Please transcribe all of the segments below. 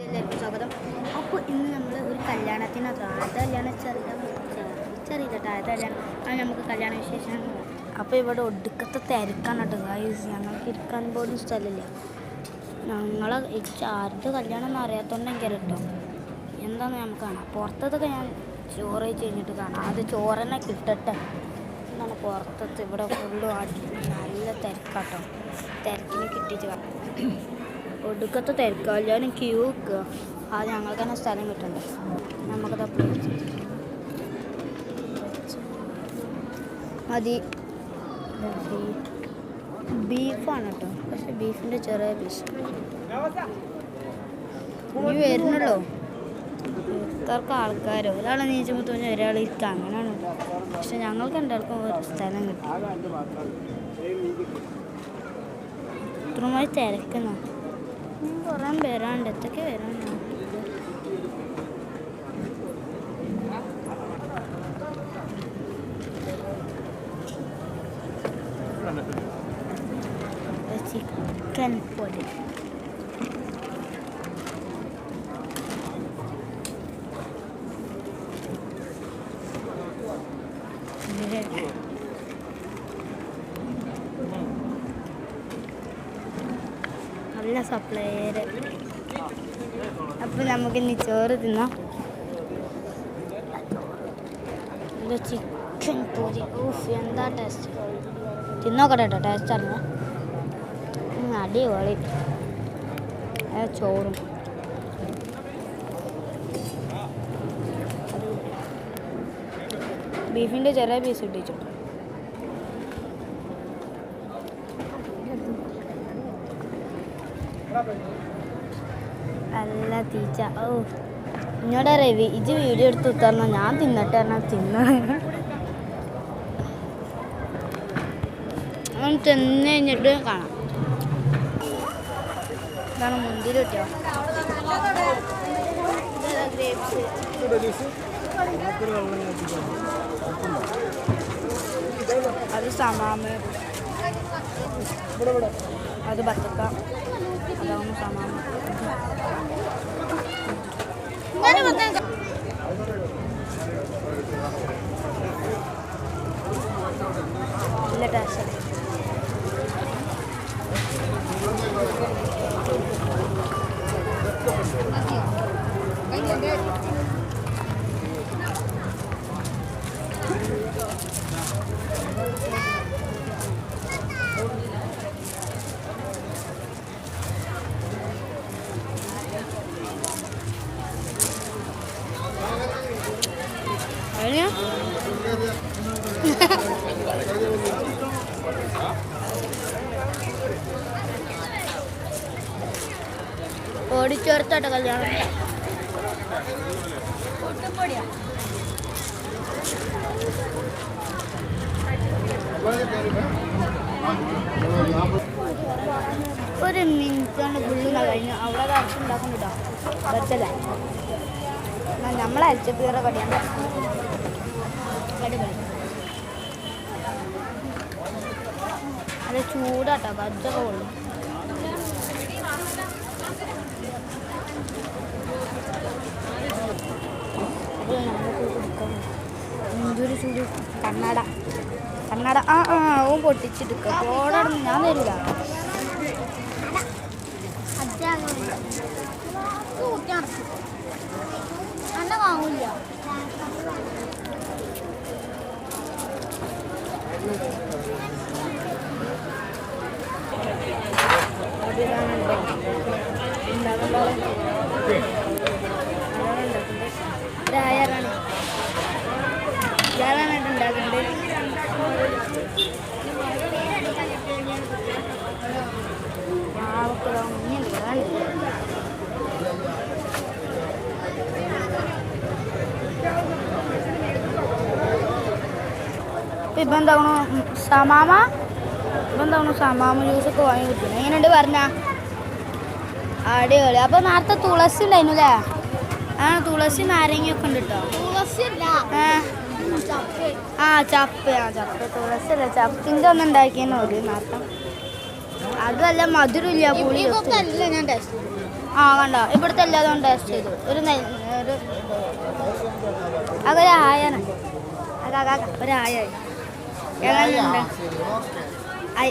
എല്ലാവർക്കും സ്വാഗതം. അപ്പോൾ ഇന്ന് നമ്മൾ ഒരു കല്യാണത്തിന് ആദ്യ കല്യാണം ചെറിയ ചെറിയ ആദ്യ കല്യാണം. നമുക്ക് കല്യാണ വിശേഷം. അപ്പോൾ ഇവിടെ ഒടുക്കത്തെ തിരക്കാണ് കേട്ടോ ഗായ്സ് ഞങ്ങൾക്ക് ഇരിക്കാൻ പോലും സ്ഥലമില്ല. ഞങ്ങളെ ആരുടെ കല്യാണം എന്ന് അറിയാത്തോണ്ടെങ്കിൽ കേട്ടോ എന്താണെന്ന് നമുക്ക് കാണാം. പുറത്തതൊക്കെ ഞാൻ ചോറ് കഴിഞ്ഞിട്ട് കാണാം. അത് ചോറന്നെ കിട്ടട്ടെ. എന്താണ് പുറത്തത്തെ ഇവിടെ ഫുള്ളും ആട്ടി നല്ല തിരക്കാട്ടോ. തിരക്കിന് കിട്ടിയിട്ട് കാണാം. ഒടുക്കത്തെ തിരക്കുക എല്ലാവരും ക്യൂ നിൽക്കുക ആ ഞങ്ങൾക്ക് തന്നെ സ്ഥലം കിട്ടണ്ടേ? നമുക്കത് മതി. ബീഫാണ് കേട്ടോ. പക്ഷെ ബീഫിന്റെ ചെറിയ പീസ് നീ വരുന്നുള്ളോ? ഇത്രക്ക് ആൾക്കാരോ? ഒരാൾ നീച്ചുമ്പോൾ തോന്നി ഒരാൾ ഇരിക്കുക അങ്ങനെയാണ്. പക്ഷെ ഞങ്ങൾക്ക് രണ്ടാൾക്കും ഒരു സ്ഥലം കിട്ടി. ഇത്രമായി തിരക്കുന്ന. കുറേ വരാണ്ട് എത്തൊക്കെ വരാണ്ട് ചിക്കൻ പൊടി നല്ല സപ്ലയർ. അപ്പോൾ നമുക്ക് ഇനി ചോറ് തിന്നാം. ചിക്കൻ പൊരി. ഊഫ് എന്താ ടേസ്റ്റ് തിന്നോക്കട്ടെ കേട്ടോ ടേസ്റ്റ് അറിഞ്ഞ. അടിപൊളി. ചോറും. ബീഫിന്റെ ചെറിയ പീസ് ഇട്ടിച്ചു നല്ല തീച്ച ഓ ഇങ്ങോട്ട് രവി ഇത് വീഡിയോ എടുത്ത് തരണം ഞാൻ തിന്നട്ടെ പറഞ്ഞാൽ തിന്ന തിന്ന് കഴിഞ്ഞിട്ട് കാണാം. ഇതാണ് മുന്തിരി കിട്ടിയോ? അത് സമാമ. അത് ബത്തക്ക അതാവുമ്പോൾ സമാമ് നല്ല ടേസ്റ്റ് അതിന് ഓടിച്ചേർത്തോട്ടെ കല്യാണം. ഒരു മിനിറ്റാണ് ഫുള്ളിന കഴിഞ്ഞു അവിടെ കാശ് ഉണ്ടാക്കുന്നുണ്ടോ ബർത്തല നമ്മളെ അരിച്ചപ്പീറ പടിയാണ് അടിപൊളി അത് ചൂടാട്ടോ ബജ്ജൊക്കെ കൊള്ളും. എന്തൊരു ചൂട്. കണ്ണട. കണ്ണട. ആ ആ ഓൻ പൊട്ടിച്ചെടുക്ക പോടണം ഞാൻ തരില്ല. അന്ന 油なんで。ഇപ്പം എന്താണോ സമാമ? ഇപ്പം എന്താണോ സമാമ ജ്യൂസൊക്കെ വാങ്ങി കിട്ടുന്നത് എങ്ങനെയുണ്ട് പറഞ്ഞ? അടിപൊളി. അപ്പൊ നേരത്തെ തുളസി ഉണ്ടായിരുന്നു അല്ലേ? ആ തുളസി നാരങ്ങയൊക്കെ ഉണ്ട് കേട്ടോ ആ ചപ്പ്. ആ ചപ്പ്. തുളസി അല്ല ചപ്പിന്റെ ഒന്ന് ഉണ്ടാക്കിയെന്ന് ഒരു നേരത്തെ. അതുമല്ല മധുരമില്ല. പുളി ആ കണ്ടോ? ഇവിടുത്തെ എല്ലാതും ടേസ്റ്റ് ചെയ്തു. ഒരു ഒരു അതൊരു ആയാണ് ഒരു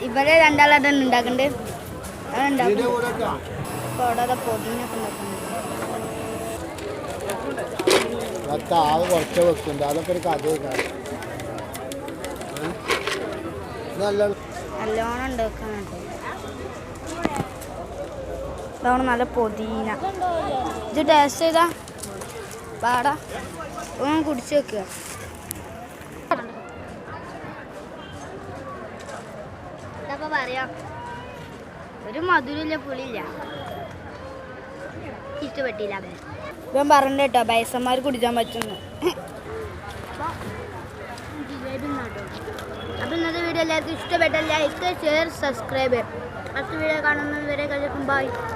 ഇവരെ ഉണ്ടാക്കണ്ട്. അവിടെ പൊതിനൊക്കെ ഉണ്ടാക്കുന്നുണ്ട് അതൊക്കെ ആകെ കുറച്ച് വെക്കുന്നുണ്ട്. അതൊക്കെ ഒരു കഥയൊക്കെ നല്ല നല്ലോണം ഉണ്ടാക്കുന്നുണ്ട് ഇതാണ് നല്ല പൊതീന. ഇത് ടേസ്റ്റ് ചെയ്താ. പാടാ ഒന്ന് കുടിച്ച് വെക്കുക. പറയാം ഒരു മധുരമില്ല പുളിയില്ല. ഇഷ്ടപ്പെട്ടില്ല അവൻ ഇവൻ പറഞ്ഞ കേട്ടോ ബയസന്മാർ കുടിക്കാൻ പറ്റുന്നു അപ്പോൾ ഇന്നത്തെ വീഡിയോ എല്ലാവർക്കും ഇഷ്ടപ്പെട്ട ലൈക്ക് ഷെയർ സബ്സ്ക്രൈബ് അടുത്ത വീഡിയോ കാണുന്നവരെ കഴിക്കും ബൈ